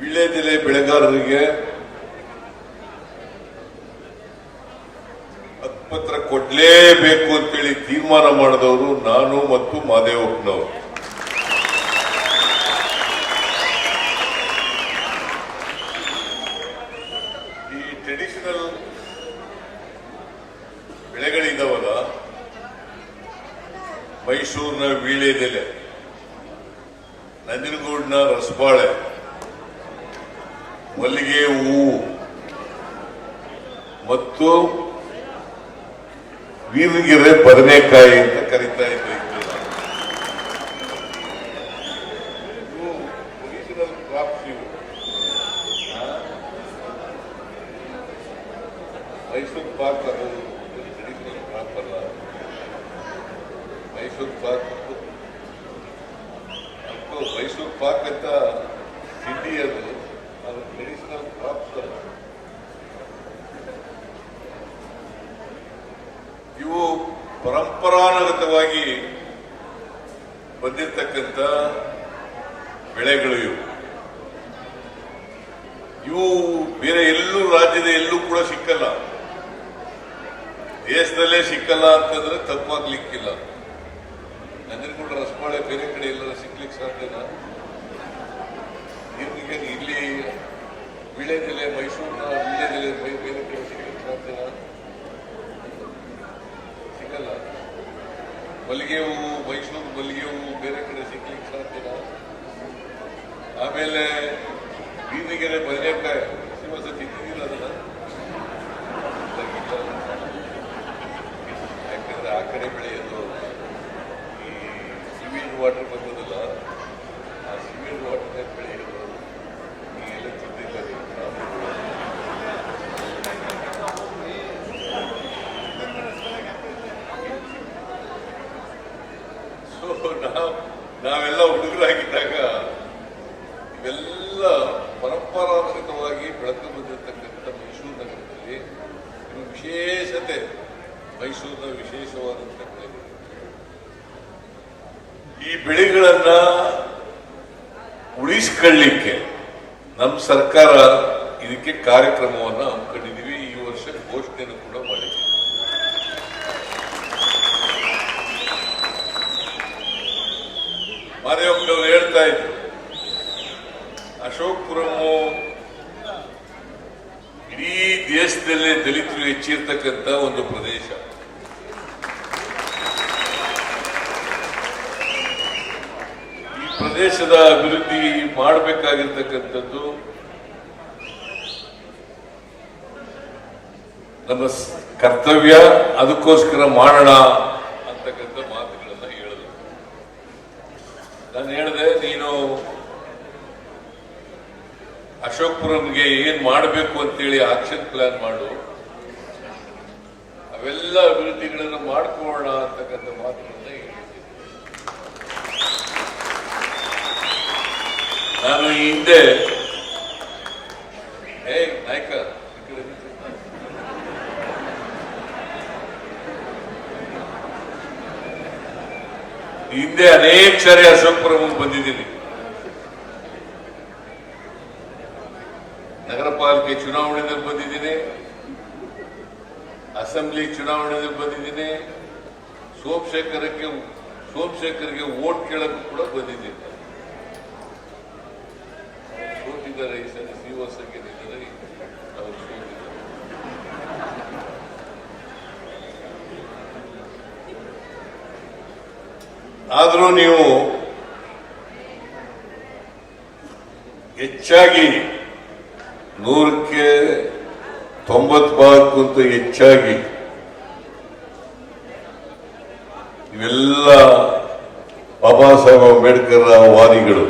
ವೀಳ್ಯದೆಲೆ ಬೆಳೆಗಾರರಿಗೆ ಹಕ್ಕುಪತ್ರ ಕೊಡ್ಲೇಬೇಕು ಅಂತೇಳಿ ತೀರ್ಮಾನ ಮಾಡಿದವರು ನಾನು ಮತ್ತು ಮಾದೇವಪ್ಪನವರು. ಈ ಟ್ರೆಡಿಷನಲ್ ಬೆಳೆಗಳಿದಾವಲ್ಲ, ಮೈಸೂರಿನ ವೀಳ್ಯದೆಲೆ, ನಂಜನಗೂಡಿನ ರಸಬಾಳೆ ಮಲ್ಲಿಗೆ ಹೂವು ಮತ್ತು ವೀರಗಿರೆ ಬದನೆಕಾಯಿ ಅಂತ ಕರಿತಾ crops ಮೈಸೂರು ಪಾರ್ಕ್ ಅದು ಅಲ್ಲ. ಮೈಸೂರು ಪಾರ್ಕ್ ಮೈಸೂರು ಪಾರ್ಕ್ ಅಂತ ತಿಂಡಿ ಅದು ಅದು ಟ್ರೆಡಿಷನಲ್ ಕ್ರಾಪ್ಸ್ ಅಲ್ಲ ಇವು ಪರಂಪರಾಗತವಾಗಿ ಬಂದಿರತಕ್ಕಂಥ ಬೆಳೆಗಳು ಇವು. ಇವು ಬೇರೆ ಎಲ್ಲೂ ರಾಜ್ಯದ ಎಲ್ಲೂ ಕೂಡ ಸಿಕ್ಕಲ್ಲ. ದೇಶದಲ್ಲೇ ಸಿಕ್ಕಲ್ಲ ಅಂತಂದ್ರೆ ತಪ್ಪಾಗ್ಲಿಕ್ಕಿಲ್ಲ ನಂಜನಗೂಡ ರಸಬಾಳೆ ಬೇರೆ ಕಡೆ ಎಲ್ಲ ಸಿಗ್ಲಿಕ್ಕೆ ನಿಮಗೆ ಇಲ್ಲಿ ವೀಳ್ಯದೆಲೆ ಮೈಸೂರಿನ ವಿಳೆದೆಲೆ ಬೇ- ಬೇರೆ ಕಡೆ ಸಿಗ್ಲಿಕ್ಕೆ ಸಾಧ್ಯನಾ ಮಲ್ಲಿಗೆ ಹೂವು ಮೈಸೂರು ಮಲ್ಲಿಗೆ ಹೂವು ಬೇರೆ ಕಡೆ ಸಿಗ್ಲಿಕ್ಕೆ ಸಾಧ್ಯನಾ ಆಮೇಲೆ ಬೀದಿಗೆರೆ ಬದನೆಕಾಯಿ, ಶ್ರೀನಿವಾಸ ತಿಂದಿದ್ದೀರ ಅದನ್ನ. ಯಾಕಂದ್ರೆ ಆ ಕಡೆ ಬೆಳೆಯೋದು ಈ ಸಿವಿಲ್ ವಾಟರ್ ಬಂದದಲ್ಲ ಆ ಸಿವಿಲ್ ವಾಟರ್ ಬೆಳೆಯೋದು ಈ ಎಲ್ಲ ತಿಂದಿಲ್ಲ ನೀವು. ನಾವು ಕೂಡ ಸೊ ನಾವು ನಾವೆಲ್ಲ ಹುಡುಗರಾಗಿದ್ದಾಗ ಇವೆಲ್ಲ ಪರಂಪರಾಗತವಾಗಿ ಬೆಳೆದು ಬಂದಿರತಕ್ಕಂಥ ಮೈಸೂರು ನಗರದಲ್ಲಿ ಇದು ವಿಶೇಷತೆ, ಮೈಸೂರಿನ ವಿಶೇಷವಾದಂಥ ಈ ಬೆಳೆಗಳನ್ನ ಉಳಿಸ್ಕೊಳ್ಳಿಕ್ಕೆ ನಮ್ಮ ಸರ್ಕಾರ ಇದಕ್ಕೆ ಕಾರ್ಯಕ್ರಮವನ್ನ ಹಮ್ಮಿಕೊಂಡಿದ್ದೀವಿ ಈ ವರ್ಷ ಘೋಷಣೆಯನ್ನು ಕೂಡ ಮಾಡಿದ್ದೀವಿ ಮಾದೇವಪ್ಪನವರು ಹೇಳ್ತಾ ಇದ್ರು ಅಶೋಕ್ಪುರಮು ಇಡೀ ದೇಶದಲ್ಲೇ ದಲಿತರು ಹೆಚ್ಚಿರ್ತಕ್ಕಂಥ ಒಂದು ಪ್ರದೇಶ. ಈ ಪ್ರದೇಶದ ಅಭಿವೃದ್ಧಿ ಮಾಡಬೇಕಾಗಿರ್ತಕ್ಕಂಥದ್ದು ನಮ್ಮ ಕರ್ತವ್ಯ, ಅದಕ್ಕೋಸ್ಕರ ಮಾಡೋಣ ಅಂತಕ್ಕಂಥ ಮಾತುಗಳನ್ನ ಹೇಳಿದ್ರು ನಾನು ಹೇಳಿದೆ ನೀನು ಅಶೋಕ್ಪುರಂಗೆ ಏನ್ ಮಾಡಬೇಕು ಅಂತೇಳಿ ಆಕ್ಷನ್ ಪ್ಲಾನ್ ಮಾಡು. ಅವೆಲ್ಲ ಅಭಿವೃದ್ಧಿಗಳನ್ನು ಮಾಡ್ಕೊಳ್ಳೋಣ ಅಂತಕ್ಕಂಥ ಮಾತುಗಳನ್ನ ನಾನು ಈ ಹಿಂದೆ ಏ ಹಿಂದೆ ಅನೇಕ ಸಾರಿ ಅಶೋಕ್ಪುರಂ ಬಂದಿದ್ದೀನಿ. ಚುನಾವಣೆಯಲ್ಲಿ ಬಂದಿದ್ದೀನಿ. ಅಸೆಂಬ್ಲಿ ಚುನಾವಣೆಯಲ್ಲಿ ಬಂದಿದ್ದೀನಿ. ಸೋಮಶೇಖರಕ್ಕೆ, ಸೋಮಶೇಖರ್ಗೆ ವೋಟ್ ಕೇಳಕ್ಕೂ ಕೂಡ ಬಂದಿದ್ದೀನಿ. ಸೋತಿದ್ದಾರೆ ಈ ಸರಿ ಶ್ರೀವಾಸಕ್ಕೆ ಅವರು ಆದರೂ ನೀವು ಹೆಚ್ಚಾಗಿ ನೂರಕ್ಕೆ ತೊಂಬತ್ನಾಲ್ಕಂತ ಹೆಚ್ಚಾಗಿ ಇವೆಲ್ಲ ಬಾಬಾ ಸಾಹೇಬ್ ಅಂಬೇಡ್ಕರ್ ವಾದಿಗಳು.